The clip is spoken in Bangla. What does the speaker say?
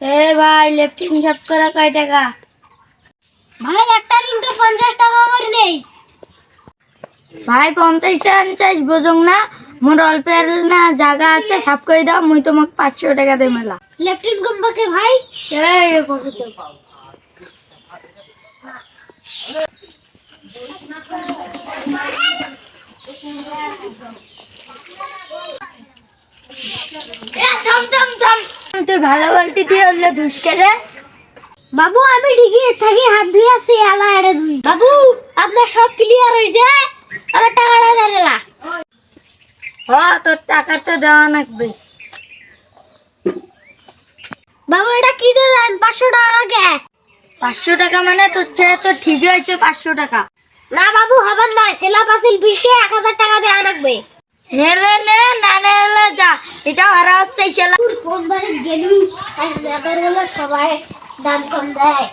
এ ভাই লেফটিন সব করা কয় টাকা? ভাই একটা দিন তো পঞ্চাশ টাকা করে নেই। ভাই পঞ্চাশ পঞ্চাশ বোঝং না? মোর অল্পের না জায়গা আছে সাপ করে দাও মুই তোমাকে পাঁচশো টাকা দিয়ে মেলা। লেফটিন কম্পাকে ভাই? এই পকেটে ভালো বালতি দিয়ে বাবু, আমি থাকি, হাত আসি আলা এড়ে ধুই। বাবু, আপনার সব ক্লিয়ার হয়েছে আমার টাকাটা দাঁড়ালা হ, তোর টাকা তো দেওয়া লাগবে। বাবু, এটা কি দিলেন? পাঁচশো টাকা আগে পাঁচশো টাকা মানে তোর চেয়ে তো ঠিকই হয়েছে পাঁচশো টাকা। না বাবু, হবার নয়। সেলা পাসিল বিশে এক হাজার টাকা দেওয়া রাখবে নেলে নে, না নেলে যা। এটা হারা হচ্ছে সেলা বাড়ি গেলুই আর সবাই দাম কম দেয়।